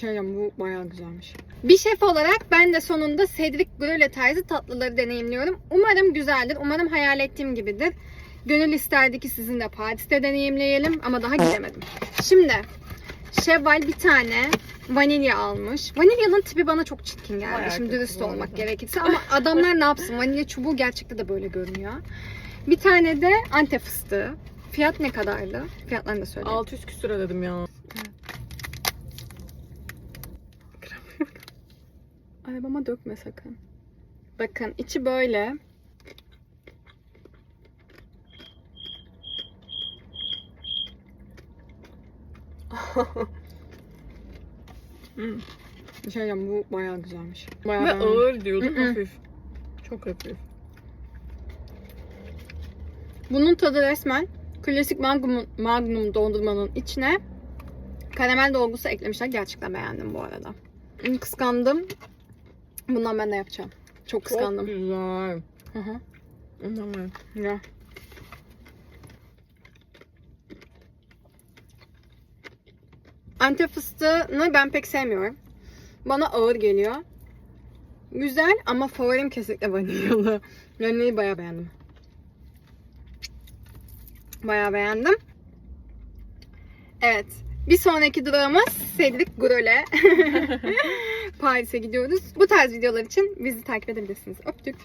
Şey diyeceğim, bu bayağı güzelmiş. Bir şef olarak ben de sonunda Cedric Brûlée tarzı tatlıları deneyimliyorum. Umarım güzeldir. Umarım hayal ettiğim gibidir. Gönül isterdi ki sizin de Paris'te deneyimleyelim ama daha gidemedim. Şimdi Şevval bir tane vanilya almış. Vanilyanın tipi bana çok çirkin geldi. Bayağı Şimdi dürüst olmak arada. gerekirse ama adamlar ne yapsın? Vanilya çubuğu gerçekte de böyle görünüyor. Bir tane de antep fıstığı. Fiyat ne kadardı? Fiyatlarını da söyleyeyim. 600 küsür ödedim ya. Arabama dökme sakın. Bakın içi böyle. Hmm. Bir şey diyeceğim, bu bayağı güzelmiş. Bayağı Ve beğendim. ağır diyordum hafif. Çok hafif. Bunun tadı resmen klasik magnum, magnum dondurmanın içine karamel dolgusu eklemişler. Gerçekten beğendim bu arada. Hmm, Kıskandım. Bundan ben de yapacağım. Çok kıskandım. Çok güzel. Hı hı. Anlamıyorum. Ya. Antep fıstığını ben pek sevmiyorum. Bana ağır geliyor. Güzel ama favorim kesinlikle vanilyalı. Vanilyayı bayağı beğendim. Bayağı beğendim. Evet. Bir sonraki durağımız Cedric Grole. Paris'e gidiyoruz. Bu tarz videolar için bizi takip edebilirsiniz. Öptük.